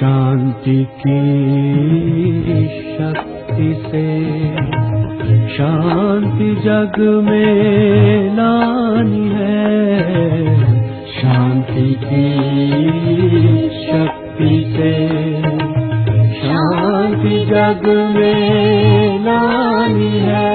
शांति की शक्ति से। शांति जग में लानी है। शांति की शक्ति से। शांति जग में लानी है।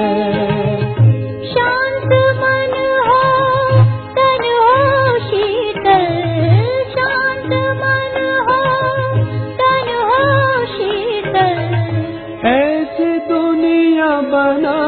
ربنا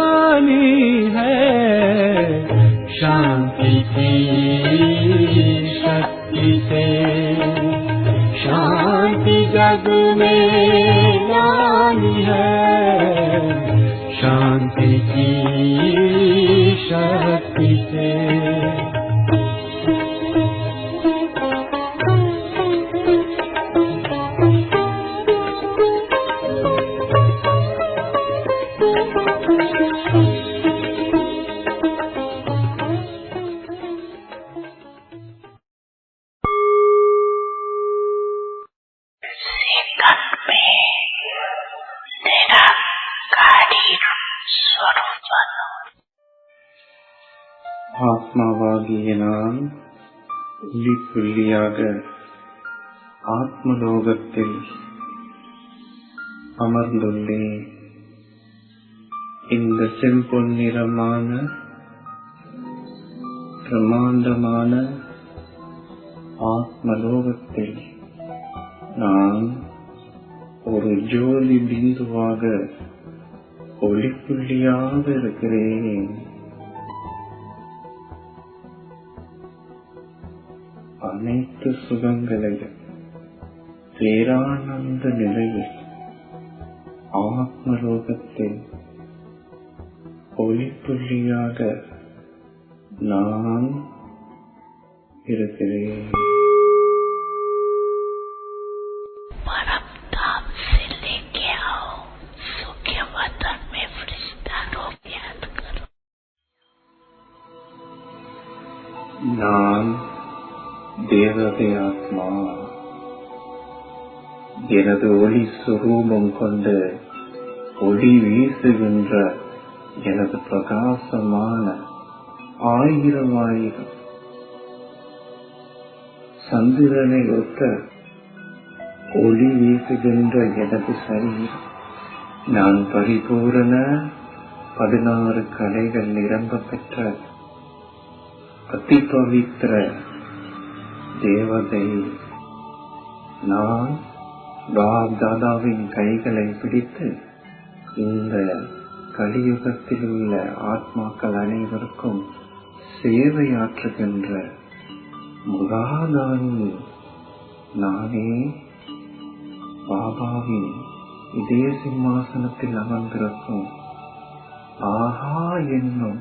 புள்ளி புள்ளியாக ஆத்மலோகத்தில் அமர்ந்துள்ளேன் இந்த செம்பொன்னிறமான பிரமாண்டமான ஆத்மலோகத்தில் நான் ஒரு ஜோதி பிந்துவாக ஒளிப்புள்ளியாக இருக்கிறேன். அனைத்து சுகங்களையும் பேரானந்த நிலையில் ஆத்மலோகத்தில் ஒளிப்புள்ளியாக நான் இருக்கிறேன் நான் தேவதை ஆத்மா எனது ஒளி சுரூபம் கொண்டு ஒளி வீசுகின்ற எனது பிரகாசமான ஆயிரம் ஆயிரம் சந்திரனை ஒத்த ஒளி வீசுகின்ற எனது சரீரம். நான் பரிபூரண பதினாறு கலைகள் நிரம்ப பெற்ற அதி பவித்திர தேவதை நான் பாப் தாதாவின் கைகளை பிடித்து இந்த கலியுகத்தில் உள்ள ஆத்மாக்கள் அனைவருக்கும் சேவையாற்றுகின்ற முகாதானி நானே பாபாவின் இதே சிம்மாசனத்தில் அமர்ந்திருக்கும் ஆஹா என்னும்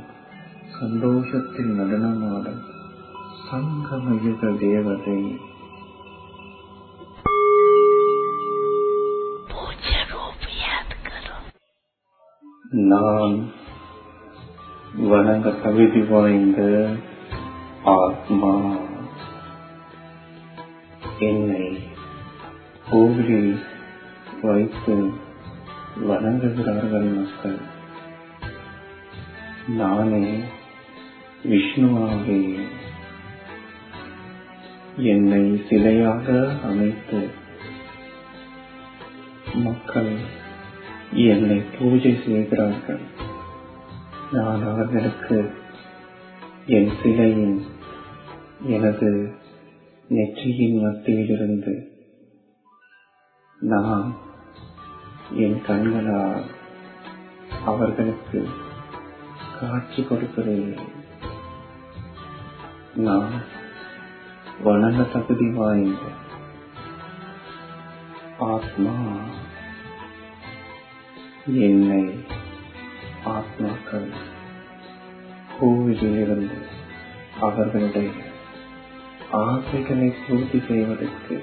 சந்தோஷத்தில் நடனமாடும் සංගමයක දේවතෙයි පූජ්‍ය රූපියත් කරො නම් වනඟ කවිති වරින්ද ආත්මා එන්නේ ඕග්‍රි වයිස් වනඟ කරගෙන මස්කයි නානේ විෂ්ණුවාගේ என்னை சிலையாக அமைத்து மக்கள் என்னை பூஜை செய்கிறார்கள். நான் அவர்களுக்கு என் சிலையின் எனது நெற்றியின் மத்தியிலிருந்து நான் என் கண்களால் அவர்களுக்கு காட்சி கொடுக்கிறேன். நான் வணங்க தகுதி வாய்ந்த ஆத்மா என்னை ஆத்மாக்கள் கோவிலிலிருந்து அவர்களுடைய ஆசைகளை பூர்த்தி செய்வதற்கு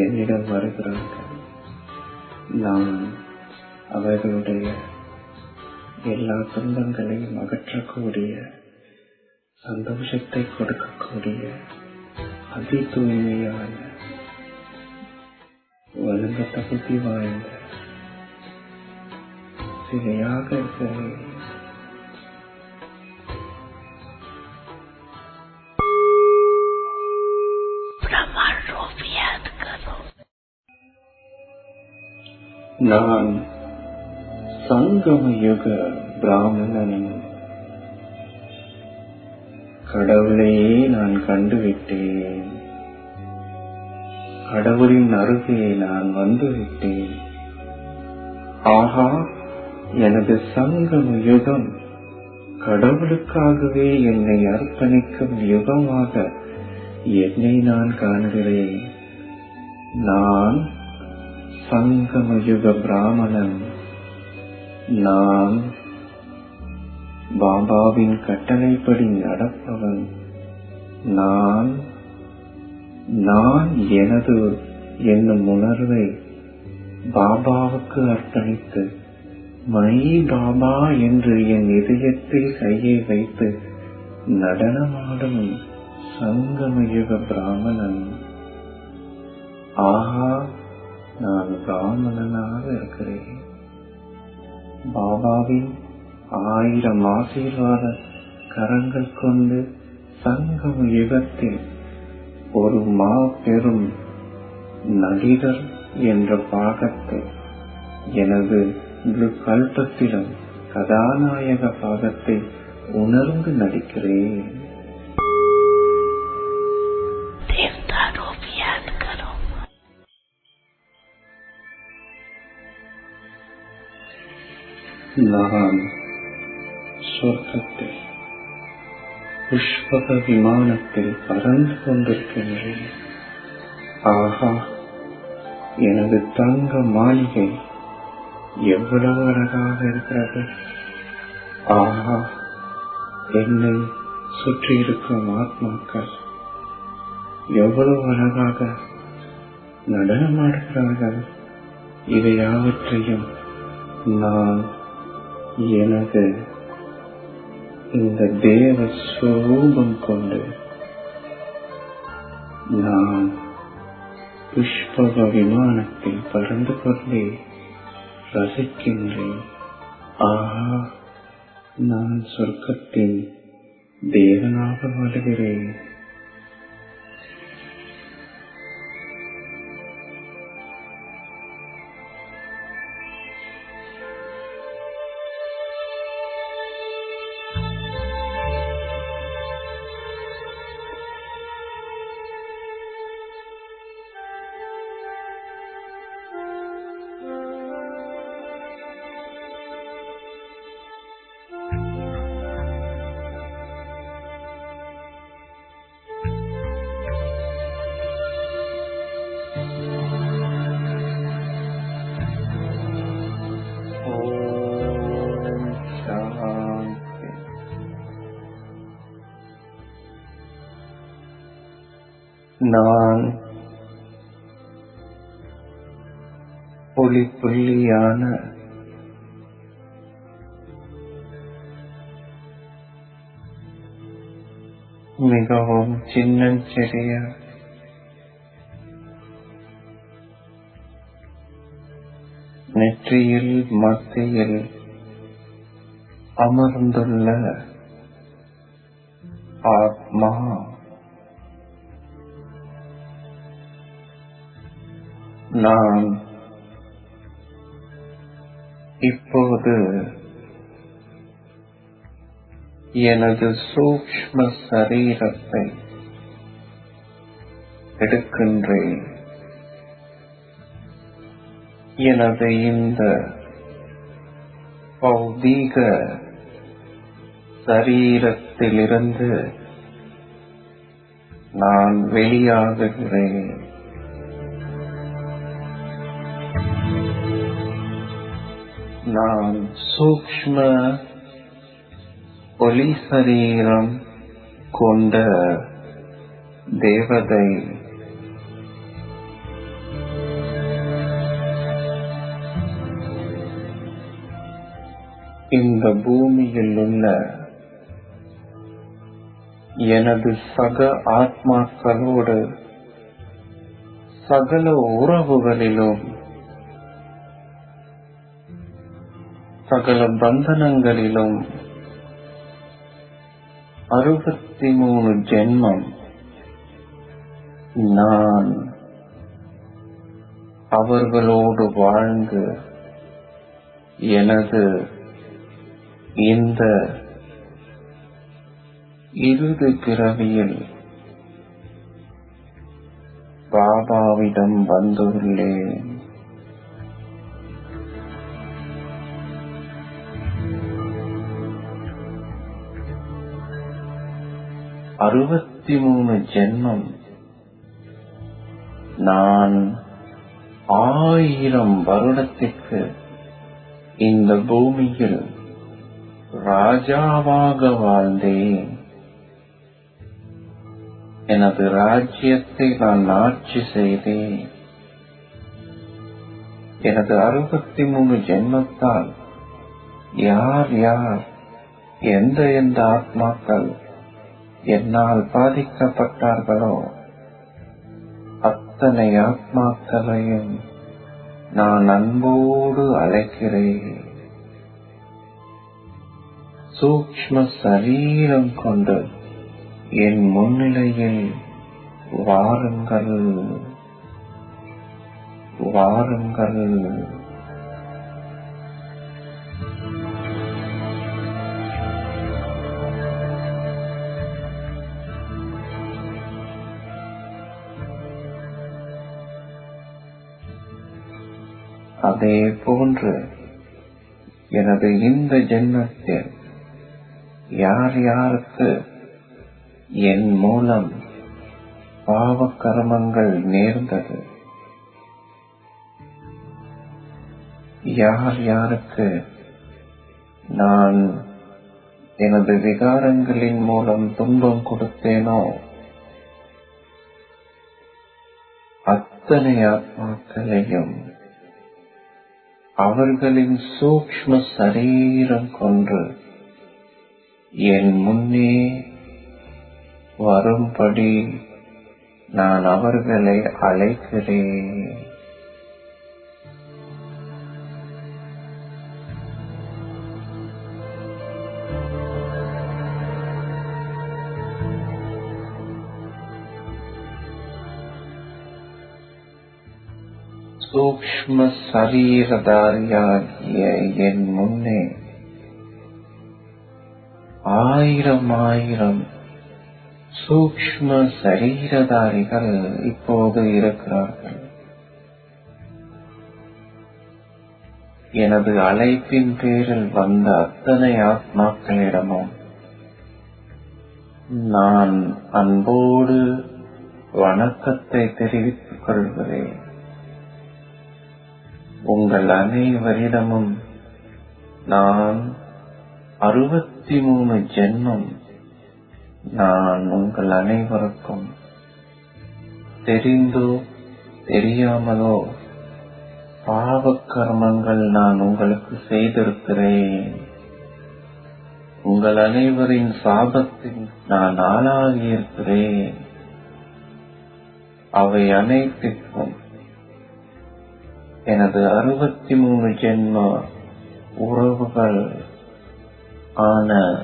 என்னிடம் வருகிறார்கள் நான் அவர்களுடைய எல்லா துன்பங்களையும் அகற்றக்கூடிய சந்தோஷத்தை கொடுக்கக்கூடிய අතීතෝයයන් වලකට ප්‍රතිවායන සිරයාකසේ நான் சங்கம் யுக பிராமணனின் கடவுளையே நான் கண்டுவிட்டேன். கடவுளின் அருகே நான் வந்துவிட்டேன். ஆஹா எனது சங்கம் யுகம் கடவுளுக்காகவே என்னை அர்ப்பணிக்கும் யுகமாக என்னை நான் காண்கிறேன். நான் சங்கமயுக பிராமணன். நான் பாபாவின் கட்டளைப்படி நடப்பவன் நான். நான் எனது என்னும் உணர்வை பாபாவுக்கு அர்ப்பணித்து மை பாபா என்று என் இதயத்தில் கையை வைத்து நடனமாடும் சங்கமயுக பிராமணன். ஆஹா நான் பிராமணனாக இருக்கிறேன். பாபாவின் ஆயிரம் ஆசீர்வாத கரங்கள் கொண்டு சங்கம் யுகத்தில் ஒரு மா பெரும் நடிகர் என்ற பாகத்தை எனது முழு கல்பத்திலும் கதாநாயக பாகத்தை உணர்ந்து நடிக்கிறேன். நான் சொர்க்கத்தில் புஷ்பக விமானத்தில் பறந்து கொண்டிருக்கின்றேன். ஆஹா எனது தங்க மாளிகை எவ்வளவு அழகாக இருக்கிறது. ஆஹா என்னை சுற்றி இருக்கும் ஆத்மாக்கள் எவ்வளவு அழகாக நடனமாடுகிறார்கள். இவை யாவற்றையும் நான் எனது இந்த தேவ ஸ்வரூபம் கொண்டு நான் புஷ்பக விமானத்தில் பறந்து கொண்டே ரசிக்கின்றேன். ஆஹா நான் சொர்க்கத்தின் தேவனாக வருகிறேன் நான் ஒளி புள்ளியான மிகவும் சின்னஞ்சிறிய நெற்றியில் மத்தியில் அமர்ந்துள்ள ஆத்மா நான் இப்போது எனது சூக்ஷ்ம சரீரத்தை எடுக்கின்றேன். எனது இந்த பௌதீக சரீரத்திலிருந்து நான் வெளியாகுகிறேன். நான் சூக்ம ஒளி சரீரம் கொண்ட தேவதை. இந்த பூமியில் உள்ள எனது சக ஆத்மாக்களோடு சகல உறவுகளிலும் சகல பந்தனங்களிலும் அறுபத்தி மூணு ஜென்மம் நான் அவர்களோடு வாழ்ந்து எனது இந்த இறுதி பிறவியில் பாபாவிடம் வந்துள்ளேன். அறுபத்தி மூணு ஜென்மம். நான் ஆயிரம் வருடத்திற்கு இந்த பூமியில் ராஜாவாக வாழ்ந்தேன். எனது ராஜ்யத்தை நான் ஆட்சி செய்தேன். எனது அறுபத்தி மூணு ஜென்மத்தால் யார் யார் எந்த எந்த ஆத்மாக்கள் என்னால் பாதிக்கப்பட்டார்களோ? அத்தனை ஆத்மாக்களையும் நான் அன்போடு அழைக்கிறேன். சூக்ஷ்ம சரீரம் கொண்டு என் முன்னிலையில் வாருங்கள். வாருங்கள். அதே போன்று எனது இந்த ஜென்மத்தில் யார் யாருக்கு என் மூலம் பாவ கர்மங்கள் நேர்ந்தது? யார் யாருக்கு நான் எனது விகாரங்களின் மூலம் துன்பம் கொடுத்தேனோ அத்தனை ஆத்மாக்களையும் அவர்களின் சூக்ஷ்ம சரீரம் கொன்று என் முன்னே வரும்படி நான் அவர்களை அழைக்கிறேன். சூக்ஷ்ம சரீரதாரியாகிய என் முன்னே ஆயிரம் ஆயிரம் சூக்ஷ்ம சரீரதாரிகள் இப்போது இருக்கிறார்கள். எனது அழைப்பின் பேரில் வந்த அத்தனை ஆத்மாக்களிடமும் நான் அன்போடு வணக்கத்தை தெரிவித்துக் கொள்கிறேன். உங்கள் அனைவரிடமும் நான் அறுபத்தி மூணு ஜென்மம் நான் உங்கள் அனைவருக்கும் தெரிந்தோ தெரியாமலோ பாவ கர்மங்கள் நான் உங்களுக்கு செய்திருக்கிறேன். உங்கள் அனைவரின் சாபத்தில் நான் ஆளாகியிருக்கிறேன். அவை அனைத்திற்கும் எனது அறுபத்தி மூணு ஜென்ம உறவுகள் ஆன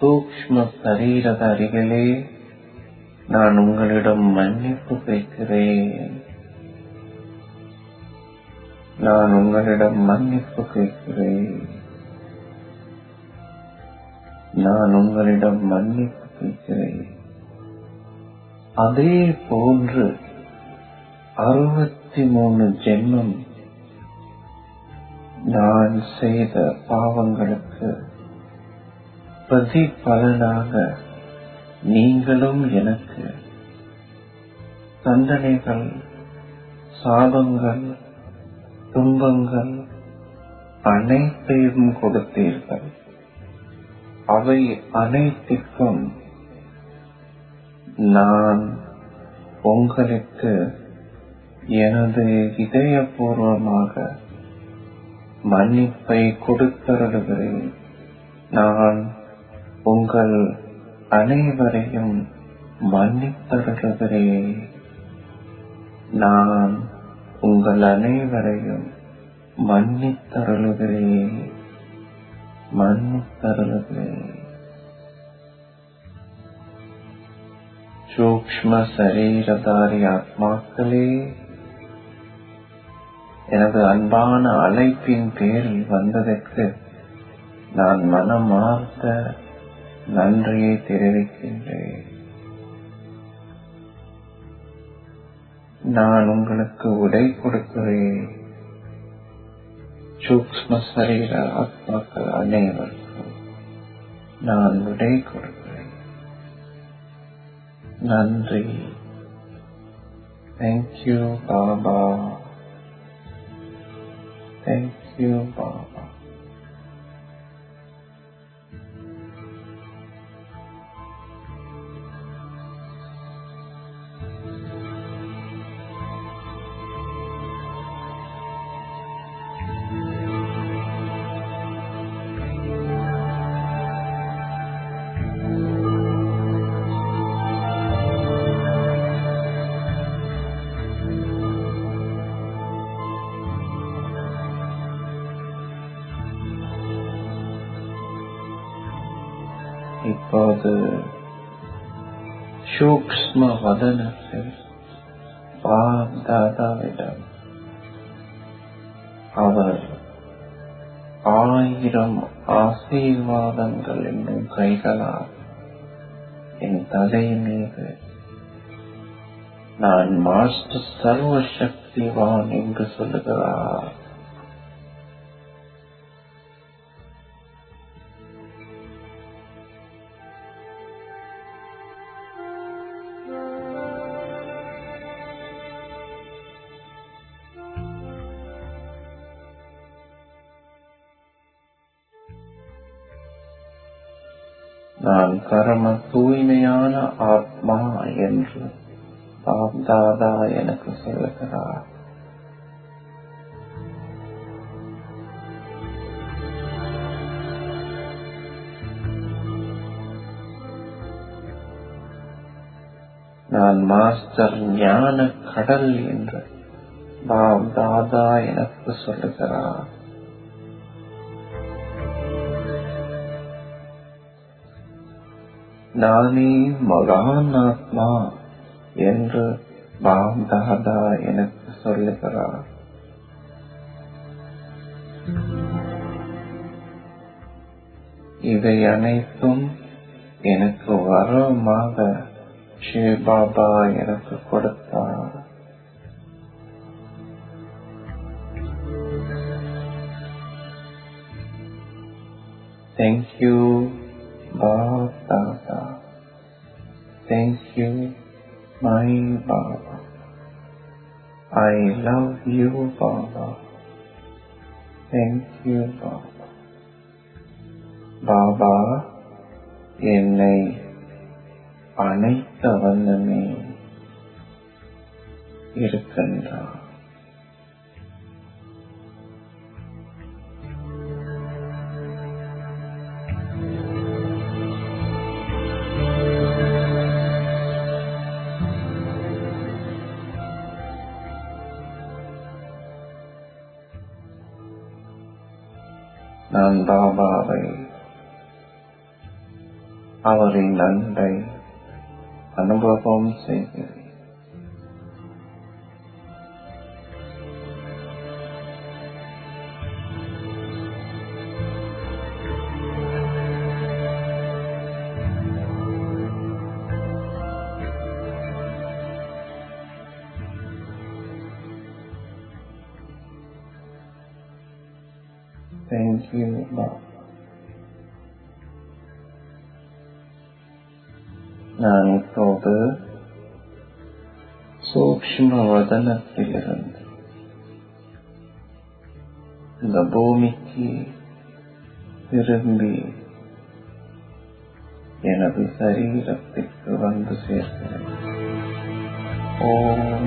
சூக்ஷ்ம சரீரதாரிகளே நான் உங்களிடம் மன்னிப்பு கேட்கிறேன். நான் உங்களிடம் மன்னிப்பு கேட்கிறேன். நான் உங்களிடம் மன்னிப்பு கேட்கிறேன். அதே போன்று அறுபத்தி மூணு ஜென்மம் நான் செய்த பாவங்களுக்கு பிரதிபலனாக நீங்களும் எனக்கு தண்டனைகள் சாபங்கள் துன்பங்கள் அனைத்தையும் கொடுத்தீர்கள். அவை அனைத்திற்கும் நான் உங்களுக்கு எனது இதயபூர்வமாக மன்னிப்பை கொடுத்தருளுகிறேன் நான் உங்கள் அனைவரையும் மன்னித்தருளுகிறேன் நான் உங்கள் அனைவரையும் மன்னித்தருளுகிறேன் மன்னித்தருளுதே சூக்ஷ்ம சரீரதாரி ஆத்மாக்களே எனது அன்பான அழைப்பின் பேரில் வந்ததற்கு நான் மனமார்ந்த நன்றியை தெரிவிக்கின்றேன். நான் உங்களுக்கு உடை கொடுக்கிறேன். சூக்ஷ்ம சரீர ஆத்மாக்கள் அனைவருக்கும் நான் விடை கொடுக்கிறேன். நன்றி. தேங்க்யூ பாபா தேங்க்யூ பாபா இப்போது சூக்ஷ்ம வதனத்தில் பாப் தாதாவிடம் அவர் ஆயிரம் ஆசீர்வாதங்கள் என்னும் கைகளால் என் தலை மீது நான் மாஸ்டர் சர்வ சக்திவான் என்று சொல்லுகிறார் நான் கர்ம தூய்மையான ஆத்மா என்று பாப் தாதா எனக்கு சொல்லுகிறார் நான் மாஸ்டர் ஞான கடல் என்று பாப் தாதா எனக்கு சொல்லுகிறார் නාමේ මගානාත්මා යන්ත්‍ර බාම් දහදා එන සොල්ල කරා ඉද යනෙතුම් එනතු වර මාග ශේ බාබා එනතු කොඩතා Thank you. I love you, Baba. Thank you, Baba. Baba என்னை அனைத்த வண்ணமே இருக்கின்றார் ආනන්දාභාවය අවරින් නන්දයි අනුභවම් සේකේ thank you, Lord. Now it's over. සූක්ෂම වදන පිළිගන්න. ලබෝමිකි පෙරම්බි යන පිසරීරක් එක්ක වන්දු සේසන. ඕම්